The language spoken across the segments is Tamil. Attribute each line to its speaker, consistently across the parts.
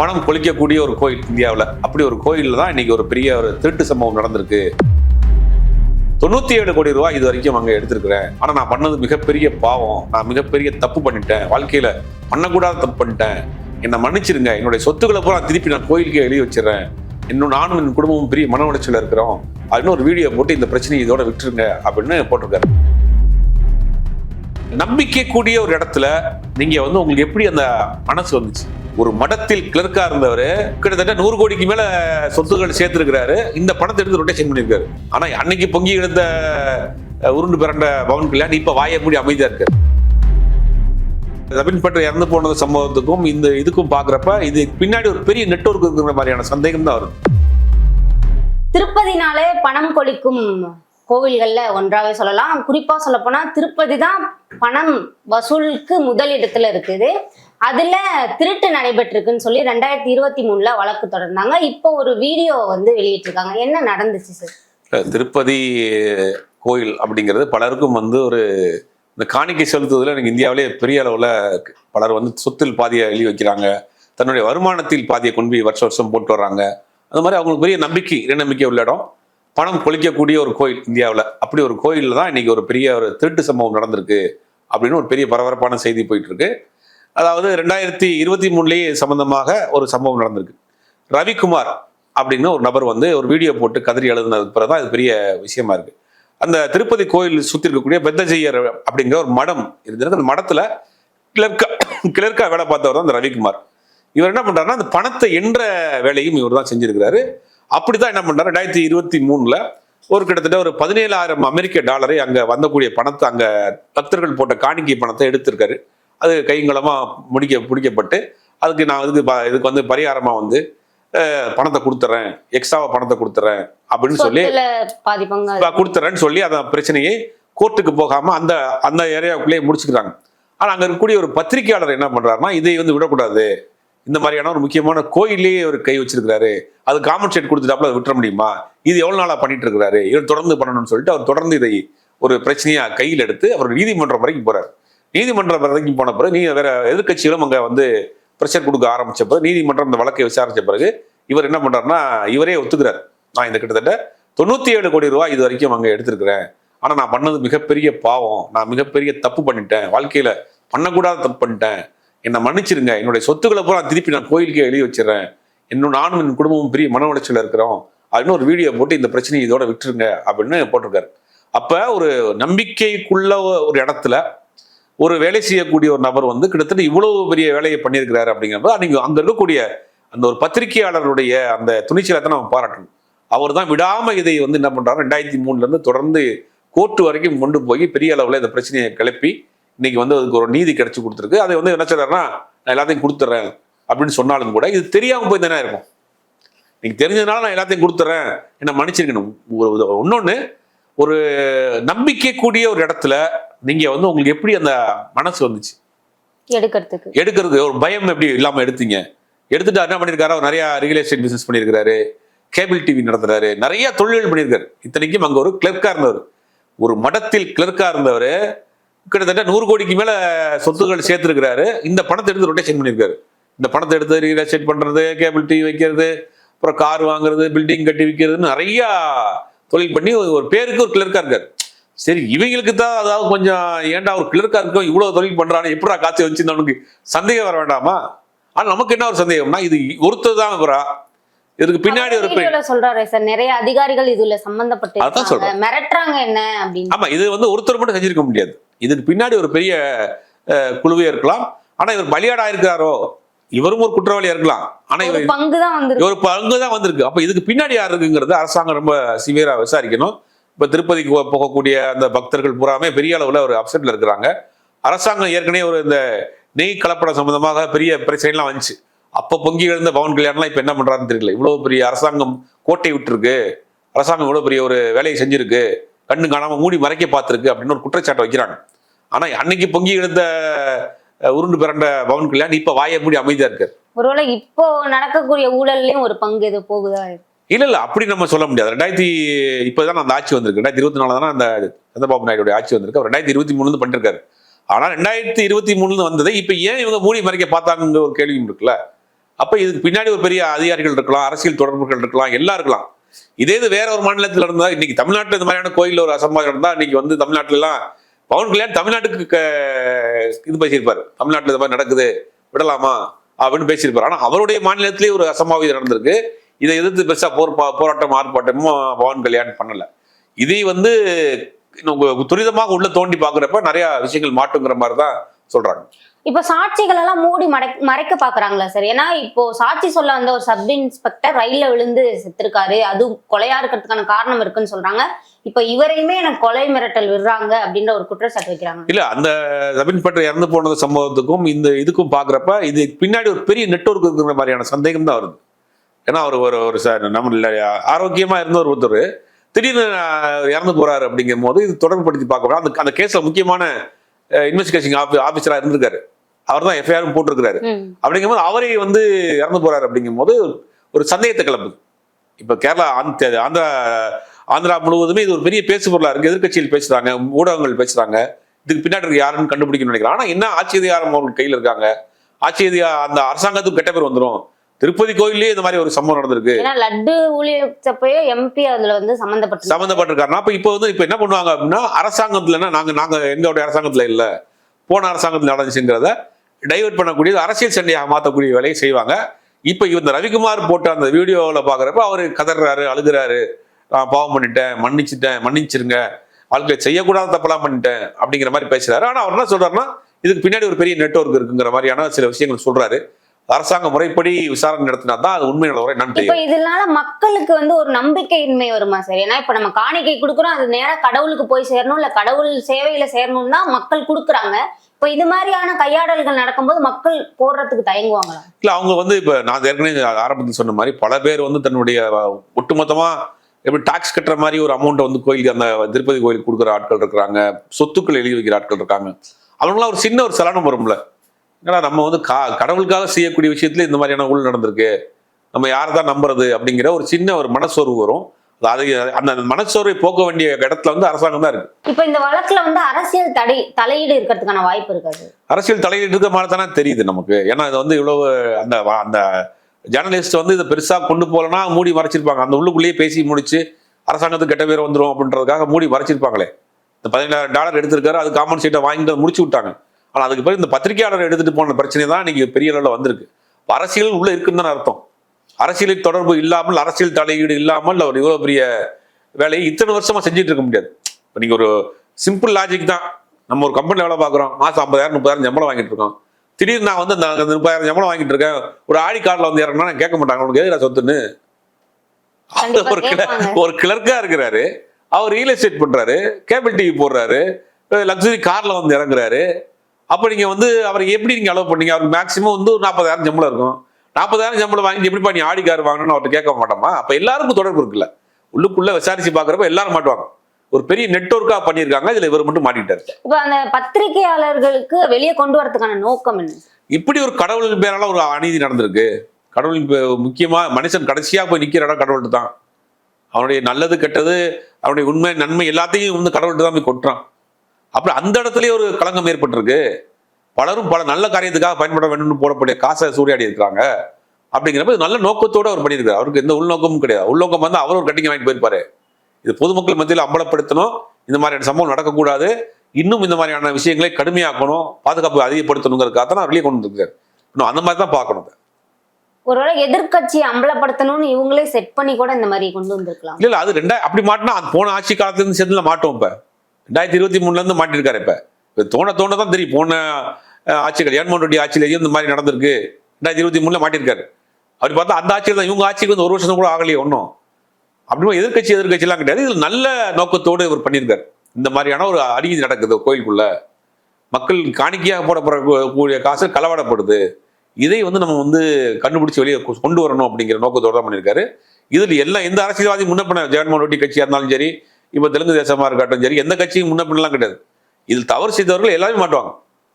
Speaker 1: பணம் கொளிக்கக்கூடிய ஒரு கோயில் இந்தியாவில். அப்படி ஒரு கோயிலில் தான் இன்னைக்கு ஒரு பெரிய ஒரு திருட்டு சம்பவம் நடந்திருக்கு. தொண்ணூற்றி ஏழு கோடி ரூபாய் இது வரைக்கும் அங்கே எடுத்திருக்கிறேன். ஆனால் நான் பண்ணது மிகப்பெரிய பாவம். நான் மிகப்பெரிய தப்பு பண்ணிட்டேன். வாழ்க்கையில் பண்ணக்கூடாத தப்பு பண்ணிட்டேன். என்னை மன்னிச்சிருங்க. என்னுடைய சொத்துக்களை பூரா திருப்பி நான் கோயிலுக்கே எழுதி வச்சிடறேன். இன்னும் நானும் என் குடும்பமும் பெரிய மன உளைச்சல இருக்கிறோம். அப்படின்னு ஒரு வீடியோ போட்டு இந்த பிரச்சனையை இதோட விட்டுருங்க அப்படின்னு போட்டிருக்காரு. நம்பிக்கை கூடிய ஒரு இடத்துல நீங்க வந்து உங்களுக்கு எப்படி அந்த மனசு வந்துச்சு? ஒரு மடத்தில் கிளர்க்கா இருந்தவர் கிட்டத்தட்ட நூறு கோடிக்கு மேல சொத்துக்கள் சேர்த்திருக்கிறாரு. இந்த பணத்தை எடுத்து ரொட்டேஷன் பண்ணியிருக்காரு. ஆனா அன்னைக்கு பொங்கி எடுத்த உருண்டு பிறண்ட பவன் கல்யாண் இப்ப வாய மூடி அமைதியா இருக்காரு. ரபின் பட்டர் இறந்து போனது சம்பவத்துக்கும் இந்த இதுக்கும் பாக்குறப்ப இது பின்னாடி ஒரு பெரிய நெட்வொர்க் இருக்கிற மாதிரியான சந்தேகம் தான் வருது.
Speaker 2: திருப்பதினாலே பணம் கொளிக்கும் கோவில்கள்ல ஒன்றாவே சொல்லலாம். குறிப்பா சொல்ல போனா திருப்பதி தான் பணம் வசூலுக்கு முதல் இடத்துல இருக்குது. அதுல திருட்டு நடைபெற்றிருக்குன்னு சொல்லி ரெண்டாயிரத்தி இருபத்தி மூணுல வழக்கு தொடர்ந்தாங்க. இப்போ ஒரு வீடியோ வந்து வெளியிட்டிருக்காங்க. என்ன நடந்துச்சு சார்
Speaker 1: திருப்பதி கோயில் அப்படிங்கிறது பலருக்கும் வந்து ஒரு இந்த காணிக்கை செலுத்துவதில் எனக்கு இந்தியாவிலே பெரிய அளவில் பலர் வந்து சொத்தில் பாதியை எழுதி வைக்கிறாங்க. தன்னுடைய வருமானத்தில் பாதியை கொண்டு போய் வருஷம் வருஷம் போட்டு வர்றாங்க. அந்த மாதிரி அவங்களுக்கு பெரிய நம்பிக்கை நம்பிக்கை உள்ள இடம். பணம் கொளிக்கக்கூடிய ஒரு கோயில் இந்தியாவில். அப்படி ஒரு கோயிலில் தான் இன்னைக்கு ஒரு பெரிய ஒரு திருட்டு சம்பவம் நடந்திருக்கு அப்படின்னு ஒரு பெரிய பரபரப்பான செய்தி போயிட்டு இருக்கு. அதாவது ரெண்டாயிரத்தி இருபத்தி மூணுலேயே சம்பந்தமாக ஒரு சம்பவம் நடந்திருக்கு. ரவிக்குமார் அப்படின்னு ஒரு நபர் வந்து ஒரு வீடியோ போட்டு கதறி எழுதுனதுக்கு பிறகு தான் இது பெரிய விஷயமா இருக்கு. அந்த திருப்பதி கோயில் சுற்றி இருக்கக்கூடிய பெத்தஜெய்யர் அப்படிங்கிற ஒரு மடம் இருந்திருக்கு. அந்த மடத்தில் கிளர்க்கா கிளர்க்கா வேலை பார்த்தவர் தான் அந்த ரவிக்குமார். இவர் என்ன பண்ணுறாருன்னா அந்த பணத்தை என்ற வேலையும் இவர் தான் செஞ்சிருக்கிறாரு. அப்படிதான் என்ன பண்ணுறாரு ரெண்டாயிரத்தி இருபத்தி மூணில் ஒரு கிட்டத்தட்ட ஒரு பதினேழாயிரம் அமெரிக்க டாலரை அங்கே வந்தக்கூடிய பணத்தை அங்கே பக்தர்கள் போட்ட காணிக்கை பணத்தை எடுத்திருக்காரு. அது கைங்களமா முடிக்க பிடிக்கப்பட்டு அதுக்கு நான் இதுக்கு இதுக்கு வந்து பரிகாரமா வந்து பணத்தை கொடுத்துறேன் எக்ஸ்ட்ராவா பணத்தை கொடுத்துறேன் அப்படின்னு சொல்லி கொடுத்துறேன்னு சொல்லி அந்த பிரச்சனையை கோர்ட்டுக்கு போகாம அந்த அந்த ஏரியாவுக்குள்ளேயே முடிச்சுக்கிறாங்க. ஆனா அங்க இருக்கக்கூடிய ஒரு பத்திரிகையாளர் என்ன பண்றாருன்னா இதை வந்து விடக்கூடாது. இந்த மாதிரியான ஒரு முக்கியமான கோயிலேயே ஒரு கை வச்சிருக்கிறாரு. அது காம்பன்சேட் கொடுத்துட்டாப்புல அதை விட்டுற முடியுமா? இது எவ்வளவு நாளா பண்ணிட்டு இருக்கிறாரு இவர் தொடர்ந்து பண்ணணும்னு சொல்லிட்டு அவர் தொடர்ந்து இதை ஒரு பிரச்சனையா கையில் எடுத்து அவர் நீதிமன்றம் வரைக்கும் போறாரு. நீதிமன்றம் வரைக்கும் போன பிறகு நீங்கள் வேற எதிர்க்கட்சிகளும் அங்கே வந்து ப்ரெஷர் கொடுக்க ஆரம்பித்த பிறகு நீதிமன்றம் இந்த வழக்கை விசாரித்த பிறகு இவர் என்ன பண்ணுறாருன்னா இவரே ஒத்துக்கிறார். நான் இந்த கிட்டத்தட்ட தொண்ணூற்றி ஏழு கோடி ரூபாய் இது வரைக்கும் அங்கே எடுத்திருக்கிறேன். ஆனால் நான் பண்ணது மிகப்பெரிய பாவம். நான் மிகப்பெரிய தப்பு பண்ணிட்டேன். வாழ்க்கையில் பண்ணக்கூடாத தப்பு பண்ணிட்டேன். என்னை மன்னிச்சிருங்க. என்னுடைய சொத்துக்களை பூரா திருப்பி நான் கோயிலுக்கே எழுதி வச்சிடறேன். இன்னும் நானும் என் குடும்பமும் பெரிய மன உளைச்சல இருக்கிறோம். அப்படின்னு ஒரு வீடியோ போட்டு இந்த பிரச்சனையை இதோட விட்டுருங்க அப்படின்னு போட்டிருக்காரு. அப்போ ஒரு நம்பிக்கைக்குள்ள ஒரு இடத்துல ஒரு வேலை செய்யக்கூடிய ஒரு நபர் வந்து கிட்டத்தட்ட இவ்வளவு பெரிய வேலையை பண்ணியிருக்கிறாரு அப்படிங்கிறப்ப நீங்க அங்க இருக்கக்கூடிய அந்த ஒரு பத்திரிகையாளருடைய அந்த துணிச்சலத்தை நம்ம பாராட்டணும். அவர் தான் விடாம இதை வந்து என்ன பண்றாரு ரெண்டாயிரத்தி மூணுல இருந்து தொடர்ந்து கோர்ட்டு வரைக்கும் கொண்டு போய் பெரிய அளவில் இந்த பிரச்சனையை கிளப்பி இன்னைக்கு வந்து அதுக்கு ஒரு நீதி கிடைச்சி கொடுத்துருக்கு. அதை வந்து என்ன சொல்றாருன்னா நான் எல்லாத்தையும் கொடுத்துட்றேன் அப்படின்னு சொன்னாலும் கூட இது தெரியாம போய் தானே இருக்கும். நீங்க தெரிஞ்சதுனால நான் எல்லாத்தையும் கொடுத்துட்றேன் என்ன மன்னிச்சிருக்கணும். ஒரு ஒரு நம்பிக்கை கூடிய ஒரு இடத்துல நீங்க வந்து உங்களுக்கு எப்படி அந்த மனசு வந்துச்சு?
Speaker 2: எடுக்கிறதுக்கு.
Speaker 1: எடுக்கிறது ஒரு பயம் எப்படி இல்லாம எடுத்தீங்க? எடுத்துட்டு என்ன பண்ணிருக்காரு? அவர் நிறைய ரியல் எஸ்டேட் பிசினஸ் பண்ணியிருக்காரு கேபிள் டிவி நடத்துறாரு. நிறைய தொழில்கள் பண்ணியிருக்காரு இத்தனைக்கும் அங்க ஒரு கிளர்க்கா இருந்தவர். ஒரு மடத்தில் கிளர்க்கா இருந்தவர். கிட்டத்தட்ட நூறு கோடிக்கு மேல சொத்துக்கள் சேர்த்திருக்கிறாரு. இந்த பணத்தை எடுத்து ரொட்டேஷன் பண்ணியிருக்காரு இந்த பணத்தை எடுத்து ரியல் எஸ்டேட் பண்றது கேபிள் டிவி வைக்கிறது அப்புறம் கார் வாங்குறது பில்டிங் கட்டி விற்கிறதுன்னு நிறைய தொழில் பண்ணி ஒரு பேருக்கு ஒரு கிளர்க்கா இருக்காரு. சரி இவங்களுக்கு தான் அதாவது கொஞ்சம் ஏன்டா ஒரு கிளர்க்கா இருக்கும் இவ்வளவு தொழில் பண்றானே எப்படா காய்ச்சி வச்சு அவனுக்கு சந்தேகம் வர வேண்டாமா? ஆனா நமக்கு என்ன ஒரு சந்தேகம்னா இது ஒருத்தர் தான் வரா இதுக்கு பின்னாடி ஒரு
Speaker 2: சொல்றாரு சார் நிறைய அதிகாரிகள் இதுல சம்பந்தப்பட்டு
Speaker 1: அதான். சொல்றேன்.
Speaker 2: மிரட்டுறாங்க என்ன அப்படின்னு.
Speaker 1: ஆமா இது வந்து ஒருத்தர் மட்டும் செஞ்சிருக்க முடியாது. இதுக்கு பின்னாடி ஒரு பெரிய குழுவே இருக்கலாம். ஆனா இவர் பலியாடா இருக்காரோ? இவரும் ஒரு குற்றவாளியா இருக்கலாம். ஆனா இவர்
Speaker 2: பங்கு தான்
Speaker 1: ஒரு பங்கு தான் வந்திருக்கு. அப்ப இதுக்கு பின்னாடி யார் இருக்குங்கிறது அரசாங்கம் ரொம்ப சிவியரா விசாரிக்கணும். இப்ப திருப்பதிக்கு போ- போகக்கூடிய அந்த பக்தர்கள் பூராமே பெரிய அளவுல ஒரு அப்செட்டில் இருக்கிறாங்க. அரசாங்கம் ஏற்கனவே ஒரு இந்த நெய் கலப்படம் சம்பந்தமாக பெரிய பிரச்சனைலாம் வந்துச்சு. அப்போ பொங்கி எழுந்த பவன் கல்யாணம்லாம் இப்போ என்ன பண்றாருன்னு தெரியல. இவ்வளவு பெரிய அரசாங்கம் கோட்டை விட்டுருக்கு. அரசாங்கம் இவ்வளவு பெரிய ஒரு வேலையை செஞ்சுருக்கு. கண்ணு காணாம மூடி மறைக்க பார்த்திருக்கு அப்படின்னு ஒரு குற்றச்சாட்டை வைக்கிறாங்க. ஆனா அன்னைக்கு பொங்கி எழுந்த உருண்டு பிறண்ட பவன் கல்யாண் இப்ப வாயை மூடி அமைதியா இருக்காரு.
Speaker 2: ஒருவேளை இப்போ நடக்கக்கூடிய ஊழல்லையும் ஒரு பங்கு இது போகுதா?
Speaker 1: இல்ல இல்ல அப்படி நம்ம சொல்ல முடியாது. ரெண்டாயிரத்தி இப்போதான் அந்த ஆட்சி வந்திருக்கு. ரெண்டாயிரத்தி இருபத்தி நாலு தானே அந்த சந்திரபாபு நாயுடைய ஆட்சி வந்திருக்கு. அவர் ரெண்டாயிரத்தி இருபத்தி மூணு பண்ணிருக்காரு. ஆனா ரெண்டாயிரத்தி இருபத்தி மூணுல வந்ததை இப்ப ஏன் இவங்க மூடி மறைக்க பார்த்தாங்க ஒரு கேள்வியும் இருக்குல்ல? அப்ப இதுக்கு பின்னாடி ஒரு பெரிய அதிகாரிகள் இருக்கலாம் அரசியல் தொடர்புகள் இருக்கலாம் எல்லாம் இருக்கலாம். இதே இது வேற ஒரு மாநிலத்தில் இருந்தா இன்னைக்கு தமிழ்நாட்டில் இந்த மாதிரியான கோயிலில் ஒரு அசம்பாவிதம் இருந்தா இன்னைக்கு வந்து தமிழ்நாட்டிலலாம் எல்லாம் பவன் கல்யாண் தமிழ்நாட்டுக்கு க- இது பேசியிருப்பாரு. தமிழ்நாட்டில் இந்த மாதிரி நடக்குது விடலாமா? அப்படின்னு பேசியிருப்பாரு. ஆனா அவருடைய மாநிலத்திலேயே ஒரு அசம்பாவிதம் நடந்திருக்கு. இதை எதிர்த்து பெருசா போர் போராட்டம் ஆர்ப்பாட்டமும் பவன் கல்யாண் பண்ணல. இதை வந்து துரிதமாக உள்ள தோண்டி பாக்குறப்ப நிறைய விஷயங்கள் மாட்டுங்கிற மாதிரி தான் சொல்றாங்க.
Speaker 2: இப்போ சாட்சிகள் எல்லாம் மூடி மறைக்க மறைக்க பாக்குறாங்களா சார்? ஏன்னா இப்போ சாட்சி சொல்ல வந்த ஒரு சப் இன்ஸ்பெக்டர் ரயில்ல விழுந்து செத்துருக்காரு. அது கொலையா இருக்கிறதுக்கான காரணம் இருக்குன்னு சொல்றாங்க. இப்போ இவரையுமே எனக்கு கொலை மிரட்டல் விடுறாங்க அப்படின்ற ஒரு குற்றச்சாட்டு வைக்கிறாங்க.
Speaker 1: இல்ல அந்த ரபின் பட்டர் இறந்து போனது சம்பவத்துக்கும் இந்த இதுக்கும் பாக்குறப்ப இது பின்னாடி ஒரு பெரிய நெட்வொர்க் இருக்கிற மாதிரியான சந்தேகம் தான் வருது. ஏன்னா அவர் ஒரு ஒரு நம்ம இல்ல, ஆரோக்கியமா இருந்த ஒரு ஒருத்தர். திடீர்னு இறந்து போறாரு அப்படிங்கும் போது இது தொடர்புபடுத்தி பார்க்க அந்த அந்த கேஸ்ல முக்கியமான இன்வெஸ்டிகேஷன் ஆபீசரா இருந்திருக்காரு. அவர் தான் எஃப்ஐஆரும் போட்டிருக்காரு
Speaker 2: ம்.
Speaker 1: அப்படிங்கும்போது அவரே வந்து இறந்து போறாரு அப்படிங்கும்போது ஒரு சந்தேகத்தை கிளப்புது இப்ப கேரளா ஆந்திர ஆந்திரா முழுவதுமே இது ஒரு பெரிய பேசு பொருளா இருக்கு. எதிர்க்கட்சிகள் பேசுறாங்க ஊடகங்கள் பேசுறாங்க. இதுக்கு பின்னாடி இருக்க யாருன்னு கண்டுபிடிக்கணும்னு நினைக்கிறேன். ஆனா என்ன ஆட்சி அதிகாரம் அவங்க கையில இருக்காங்க? ஆட்சி அதிகாரம் அந்த அரசாங்கத்துக்கு கெட்ட பேர் வந்துரும். திருப்பதி கோயிலே இந்த மாதிரி ஒரு சம்பவம் நடந்திருக்கு.
Speaker 2: ஏன்னா லட்டு ஊழியப்பயோ எம்பி அதுல வந்து சம்மந்தப்பட்டு
Speaker 1: சம்மந்தப்பட்டிருக்காருன்னா அப்ப இப்போ வந்து இப்போ என்ன பண்ணுவாங்க அப்படின்னா அரசாங்கத்துலன்னா நாங்க நாங்க எங்களுடைய அரசாங்கத்துல இல்ல. போன அரசாங்கத்தில் நடந்துச்சுங்கிறத டைவர்ட் பண்ணக்கூடியது அரசியல் சண்டையாக மாற்றக்கூடிய வேலையை செய்வாங்க. இப்போ இந்த ரவிக்குமார் போட்ட அந்த வீடியோவில் பார்க்குறப்ப அவர் கதறாரு அழுகுறாரு. நான் பாவம் பண்ணிட்டேன் மன்னிச்சிட்டேன் மன்னிச்சிருங்க. வாழ்க்கையை செய்யக்கூடாத தப்பெல்லாம் பண்ணிட்டேன் அப்படிங்கிற மாதிரி பேசுறாரு. ஆனால் அவர் என்ன சொல்றாருன்னா இதுக்கு பின்னாடி ஒரு பெரிய நெட்வொர்க் இருக்குங்கிற மாதிரியான சில விஷயங்கள் சொல்றாரு. அரசாங்க முறைப்படி விசாரணை நடத்தினா தான் அது உண்மை நிலவரம் என்னன்னு
Speaker 2: இப்ப
Speaker 1: தெரியும்.
Speaker 2: இதனால மக்களுக்கு வந்து ஒரு நம்பிக்கையின்மை வருமா சார்? ஏன்னா இப்ப நம்ம காணிக்கை கொடுக்குறோம் அது நேரா கடவுளுக்கு போய் சேரணும் இல்ல கடவுள் சேவையில சேரணும் தான் மக்கள் கொடுக்குறாங்க. இப்ப இது மாதிரியான கையாடல்கள் நடக்கும்போது மக்கள் போடுறதுக்கு தயங்குவாங்களா?
Speaker 1: இல்ல அவங்க வந்து இப்ப நான் ஏற்கனவே ஆரம்பத்தில் சொன்ன மாதிரி பல பேர் வந்து தன்னுடைய ஒட்டுமொத்தமா எப்படி டாக்ஸ் கட்டுற மாதிரி ஒரு அமௌண்ட்டை வந்து கோயிலுக்கு அந்த திருப்பதி கோயிலுக்கு கொடுக்குற ஆட்கள் இருக்கிறாங்க சொத்துக்கள் எழுதி வைக்கிற ஆட்கள் இருக்காங்க. அவங்களாம் ஒரு சின்ன ஒரு சலனம் வரும்ல. ஏன்னா நம்ம வந்து கா கடவுளுக்காக செய்யக்கூடிய விஷயத்துல இந்த மாதிரியான ஊழல் நடந்திருக்கு. நம்ம யாரை தான் நம்புறது அப்படிங்கிற ஒரு சின்ன ஒரு மனசோர்வு வரும். அது அந்த மனசோர்வை போக்க வேண்டிய இடத்துல வந்து அரசாங்கம் தான் இருக்கு.
Speaker 2: இப்ப இந்த வழக்குல வந்து அரசியல் தடை தலையீடு இருக்கிறதுக்கான வாய்ப்பு இருக்காது.
Speaker 1: அரசியல் தலையீடு இருக்க மாதிரி தானே தெரியுது நமக்கு. ஏன்னா இது வந்து இவ்வளவு அந்த அந்த ஜேர்னலிஸ்ட் வந்து இதை பெருசா கொண்டு போலனா மூடி மறைச்சிருப்பாங்க. அந்த உள்ளுக்குள்ளேயே பேசி முடிச்சு அரசாங்கத்துக்கு கெட்ட பேர் வந்துரும் அப்படின்றதுக்காக மூடி மறைச்சிருப்பாங்களே. இந்த பதினேழாயிரம் டாலர் எடுத்திருக்காரு அது காமன் சீட்டை வாங்கிட்டு முடிச்சு விட்டாங்க. ஆனா அதுக்கு பிறகு இந்த பத்திரிகையாளர் எடுத்துட்டு போன பிரச்சனை தான் இன்னைக்கு பெரிய அளவில் வந்திருக்கு. அரசியல் உள்ள இருக்குன்னு தானே அர்த்தம். அரசியலில் தொடர்பு இல்லாமல் அரசியல் தலையீடு இல்லாமல் அவர் இவ்வளவு பெரிய வேலையை இத்தனை வருஷமா செஞ்சுட்டு இருக்க முடியாது. இப்போ நீங்க ஒரு சிம்பிள் லாஜிக் தான். நம்ம ஒரு கம்பெனியில் வேலை பார்க்குறோம். மாசம் ஐம்பதாயிரம் முப்பதாயிரம் சம்பளம் வாங்கிட்டு இருக்கோம். திடீர்னு நான் வந்து அந்த அந்த முப்பதாயிரம் சம்பளம் வாங்கிட்டு இருக்கேன். ஒரு ஆடி கார்டில் வந்து இறங்கினா நான் கேட்க மாட்டாங்க. உனக்கு எதுடா சொத்துன்னு? ஒரு. ஒரு கிளர்க்கா இருக்கிறாரு. அவர் ரியல் எஸ்டேட் பண்றாரு. கேபிள் டிவி போடுறாரு. லக்ஸரி கார்ல வந்து இறங்குறாரு. அப்ப நீங்க வந்து அவரை எப்படி நீங்க அலோவ் பண்ணீங்க? அவருக்கு மேக்ஸிமம் வந்து ஒரு நாற்பதாயிரம் சம்பளம் இருக்கும். நாற்பதாயிரம் சம்பளம் வாங்கி எப்படிப்பா நீ ஆடி கார் வாங்கணும்னு அவர்கிட்ட கேட்க மாட்டோமா? அப்ப எல்லாருக்கும் தொடர்பு இருக்குல்ல. உள்ளுக்குள்ள விசாரிச்சு பாக்குறப்ப எல்லாரும் மாட்டுவாங்க. ஒரு பெரிய நெட்வொர்க்கா பண்ணியிருக்காங்க. இதுல இவர் மட்டும் மாட்டிக்கிட்டாரு.
Speaker 2: இப்ப அந்த பத்திரிகையாளர்களுக்கு வெளியே கொண்டு வரதுக்கான நோக்கம் என்ன?
Speaker 1: இப்படி ஒரு கடவுளின் பேரால ஒரு அநீதி நடந்திருக்கு. கடவுளின் பே- முக்கியமா மனுஷன் கடைசியா போய் நிக்கிற இடம் கடவுள்கிட்ட தான். அவனுடைய நல்லது கெட்டது அவனுடைய உண்மை நன்மை எல்லாத்தையும் வந்து கடவுள்கிட்ட தான் போய் கொட்டுறான். அப்புறம் அந்த இடத்துலயே ஒரு களங்கம் ஏற்பட்டிருக்கு. பலரும் பல நல்ல காரியத்துக்காக பயன்பட வேண்டும்னு போடக்கூடிய காசை சூறையாடி இருக்காங்க அப்படிங்கிறப்ப நல்ல நோக்கத்தோட அவர் பண்ணியிருக்காரு. அவருக்கு எந்த உள்நோக்கமும் கிடையாது. உள்நோக்கம் வந்து அவர் ஒரு கட்டிங்க வாங்கிட்டு போயிருப்பாரு. இது பொதுமக்கள் மத்தியில் அம்பலப்படுத்தணும். இந்த மாதிரியான சம்பவம் நடக்கக்கூடாது. இன்னும் இந்த மாதிரியான விஷயங்களை கடுமையாக்கணும். பாதுகாப்பு அதிகப்படுத்தணுங்கிறதுக்காக தான் வெளியே கொண்டு வந்திருக்காரு. இன்னும் அந்த மாதிரி தான் பார்க்கணும்.
Speaker 2: ஒருவேளை எதிர்க்கட்சியை அம்பலப்படுத்தணும்னு இவங்களே செட் பண்ணி கூட இந்த மாதிரி கொண்டு வந்திருக்கலாம்.
Speaker 1: இல்ல இல்ல அது ரெண்டா அப்படி மாட்டினா அது போன ஆட்சி காலத்துல இருந்து சேர்ந்துல மாட்டோம் இப்ப. ரெண்டாயிரத்தி இருபத்தி மூணுலேருந்து மாட்டிருக்காரு இப்போ. இப்போ தோண தோண தான் தெரியும். போன ஆட்சிகள் ஜெகன்மோகன் ரெட்டி ஆட்சியிலேயும் இந்த மாதிரி நடந்திருக்கு. ரெண்டாயிரத்தி இருபத்தி மூணில் மாட்டிருக்காரு அப்படி பார்த்தா அந்த ஆட்சியில் தான் இவங்க ஆட்சிக்கு வந்து ஒரு வருஷம் கூட ஆகலையே ஒன்றும் அப்படிமா எதிர்க்கட்சி எதிர்க்கட்சிலாம் கிடையாது. இது நல்ல நோக்கத்தோடு இவர் பண்ணியிருக்காரு. இந்த மாதிரியான ஒரு அநீதி நடக்குது கோயிலுக்குள்ள. மக்கள் காணிக்கையாக போடப்படுற கூடிய காசு களவாடப்படுது. இதை வந்து நம்ம வந்து கண்டுபிடிச்சி வெளியே கொ- கொண்டு வரணும் அப்படிங்கிற நோக்கத்தோடு தான் பண்ணியிருக்காரு. இதில் எல்லாம் எந்த அரசியல்வாதி முன்னப்பின ஜெகன்மோகன் ரெட்டி கட்சியாக இருந்தாலும் சரி இப்போ தெலுங்கு தேசமா இருக்கட்டும் சரி எந்த கட்சியும் முன்னப்பினலாம் கிடையாது. இதில் தவறு செய்தவர்கள் எல்லாமே மாட்டுவாங்க.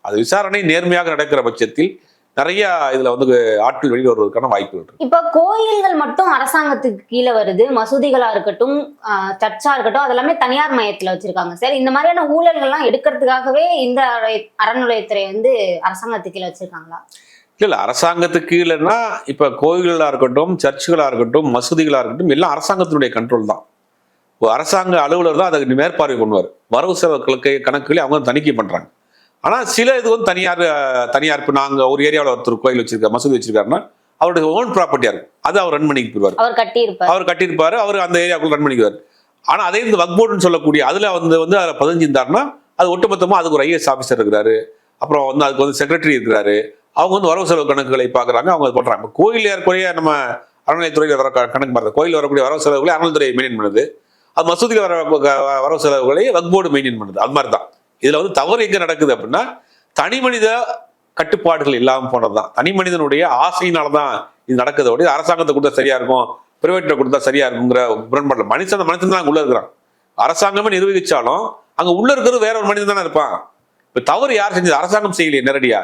Speaker 1: அது விசாரணை நேர்மையாக நடக்கிற பட்சத்தில் நிறைய இதுல வந்து ஆட்கள் வெளியே வருவதற்கான வாய்ப்புகள்
Speaker 2: இப்ப கோயில்கள் மட்டும் அரசாங்கத்துக்கு கீழே வருது மசூதிகளா இருக்கட்டும் சர்ச்சா இருக்கட்டும் அதெல்லாமே தனியார் மையத்துல வச்சிருக்காங்க. சார் இந்த மாதிரியான ஊழல்கள்லாம் எடுக்கிறதுக்காகவே இந்த அறை- அறநிலையத்துறை வந்து அரசாங்கத்துக்கு கீழே வச்சிருக்காங்களா?
Speaker 1: இல்ல இல்ல அரசாங்கத்துக்கு இல்லைன்னா இப்ப கோயில்களா இருக்கட்டும் சர்ச்சுகளா இருக்கட்டும் மசூதிகளா இருக்கட்டும் எல்லாம் அரசாங்கத்தினுடைய கண்ட்ரோல் தான். அரசாங்க அலுவலர் தான் அதுக்கு மேற்பார்வை பண்ணுவார். வரவு செலவு கணக்கு கணக்குகளே அவங்க தணிக்கை பண்றாங்க. ஆனா சில இது வந்து தனியார் தனியார் இப்போ நாங்க ஒரு ஏரியாவில் ஒருத்தர் கோயில் வச்சிருக்காரு மசூதி வச்சிருக்காருன்னா அவருடைய ஓன் ப்ராப்பர்ட்டியா இருக்கும் அது அவர் ரன் பண்ணிக்கு போயிடுவார்.
Speaker 2: அவர் கட்டியிருப்பார்.
Speaker 1: அவர் கட்டியிருப்பாரு அவர் அந்த ஏரியாக்குள்ள ரன் பண்ணிக்குவார். ஆனா அதே இந்த வக்போர்டுன்னு சொல்லக்கூடிய அதுல வந்து வந்து அதில் பதிஞ்சிருந்தாருன்னா அது ஒட்டுமொத்தமா அதுக்கு ஒரு ஐஏஎஸ் ஆஃபீஸர் இருக்கிறாரு. அப்புறம் வந்து அதுக்கு வந்து செக்ரட்டரி இருக்கிறாரு. அவங்க வந்து வரவு செலவு கணக்குகளை பார்க்குறாங்க அவங்க அது இப்போ கோயில் ஏறக்குறைய நம்ம அறநிலையத்துறையில் வர கணக்கு பார்த்து கோயில் வரக்கூடிய வரவு செலவுகளை அறநிலைத்துறை மெயின்டைன் பண்ணுது. அது மசூதிக்கு வர வ- வரவு செலவுகளை வக்போர்டு மெயின்டைன் பண்ணுது. அது மாதிரி தான். இதில் வந்து தவறு எங்கே நடக்குது அப்படின்னா தனி மனித கட்டுப்பாடுகள் இல்லாமல் போனது தான் தனி மனிதனுடைய ஆசையினால தான் இது நடக்குது அப்படி அரசாங்கத்தை கொடுத்தா சரியா இருக்கும் பிரைவேட்டில் கொடுத்தா சரியா இருக்குங்கிற முரண்பாடு மனுஷன் அந்த மனுஷன் தான் உள்ளே உள்ள இருக்கிறான். அரசாங்கமே நிர்வகிச்சாலும் அங்கே உள்ள இருக்கிறது வேற ஒரு மனிதன் தானே இருப்பான். இப்போ தவறு யார் செஞ்சது அரசாங்கம் செய்யலையே நேரடியா.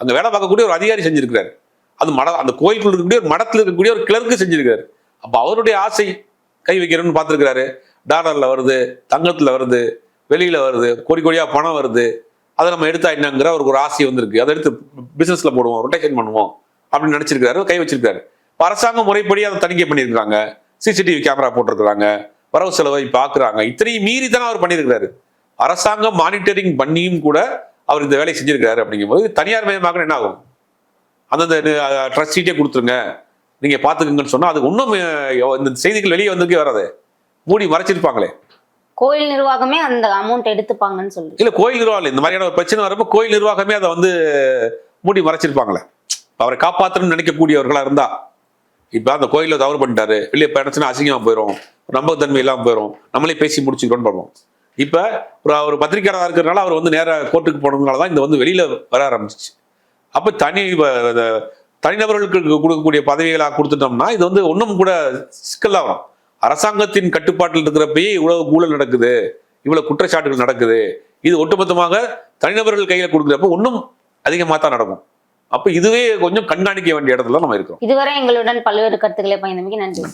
Speaker 1: அங்கே வேலை பார்க்கக்கூடிய ஒரு அதிகாரி செஞ்சிருக்கிறார். அது மட அந்த கோயிலுக்குள்ள இருக்கக்கூடிய ஒரு மடத்தில் இருக்கக்கூடிய ஒரு கிளர்க்கு செஞ்சிருக்காரு அப்போ அவருடைய ஆசை கை வைக்கிறோன்னு பார்த்துருக்கிறாரு. டாலரில் வருது தங்கத்தில் வருது வெளியில் வருது கோடி கொடியாக பணம் வருது. அதை நம்ம எடுத்தா என்னங்கிற அவருக்கு ஒரு ஆசை வந்திருக்கு. அதை எடுத்து பிஸ்னஸில் போடுவோம் ரொட்டேஷன் பண்ணுவோம் அப்படின்னு நினச்சிருக்காரு கை வச்சிருக்காரு இப்ப அரசாங்கம் முறைப்படி அதை தணிக்கை பண்ணியிருக்கிறாங்க. சிசிடிவி கேமரா போட்டிருக்கிறாங்க. வரவு செலவை பார்க்குறாங்க. இத்தனையும் மீறி தானே அவர் பண்ணியிருக்கிறாரு. அரசாங்கம் மானிட்டரிங் பண்ணியும் கூட அவர் இந்த வேலையை செஞ்சிருக்கிறாரு அப்படிங்கும்போது தனியார் மயமாக என்ன ஆகும்? அந்தந்த ட்ரஸ்ட் சீட்டே கொடுத்துருங்க. நீங்கள் பார்த்துக்குங்கன்னு சொன்னால் அது இன்னும் இந்த செய்திகள் வெளியே வந்திருக்கே வராது. மூடி மறைச்சிருப்பாங்களே.
Speaker 2: கோயில் நிர்வாகமே அந்த அமௌண்ட் எடுத்துப்பாங்கன்னு சொல்றீங்க
Speaker 1: இல்ல கோயில் நிர்வாகம் இந்த மாதிரியான ஒரு பிரச்சனை வரப்போ கோயில் நிர்வாகமே அதை வந்து மூடி மறைச்சிருப்பாங்களே. அவரை காப்பாற்றணும்னு நினைக்கக்கூடியவர்களா இருந்தா இப்ப அந்த கோயில தவறு பண்ணிட்டாரு. வெளியே பயணச்சுன்னா அசிங்கமா போயிடும் நம்பகத்தன்மை இல்லாம போயிடும் நம்மளே பேசி முடிச்சுக்கிறோம்னு பண்ணுவோம். இப்ப ஒரு ஒரு பத்திரிக்கையாளராக இருக்கிறனால அவர் வந்து நேரா கோர்ட்டுக்கு போனதுனால தான் இந்த வந்து வெளியில வர ஆரம்பிச்சிச்சு. அப்ப தனி தனிநபர்களுக்கு கொடுக்கக்கூடிய பதவிகளாக கொடுத்துட்டோம்னா இது வந்து ஒன்றும் கூட சிக்கலா வரும் அரசாங்கத்தின் கட்டுப்பாட்டில் இருக்கிறப்பயே இவ்வளவு ஊழல் நடக்குது இவ்வளவு குற்றச்சாட்டுகள் நடக்குது. இது ஒட்டுமொத்தமாக தனிநபர்கள் கையில கொடுக்குறப்ப இன்னும் அதிகமாக தான் நடக்கும். அப்ப இதுவே கொஞ்சம் கண்காணிக்க வேண்டிய இடத்துல நம்ம இருக்கோம்
Speaker 2: இதுவரை எங்களுடன் பல்வேறு கருத்துக்களை பயந்தமைக்கு நன்றி.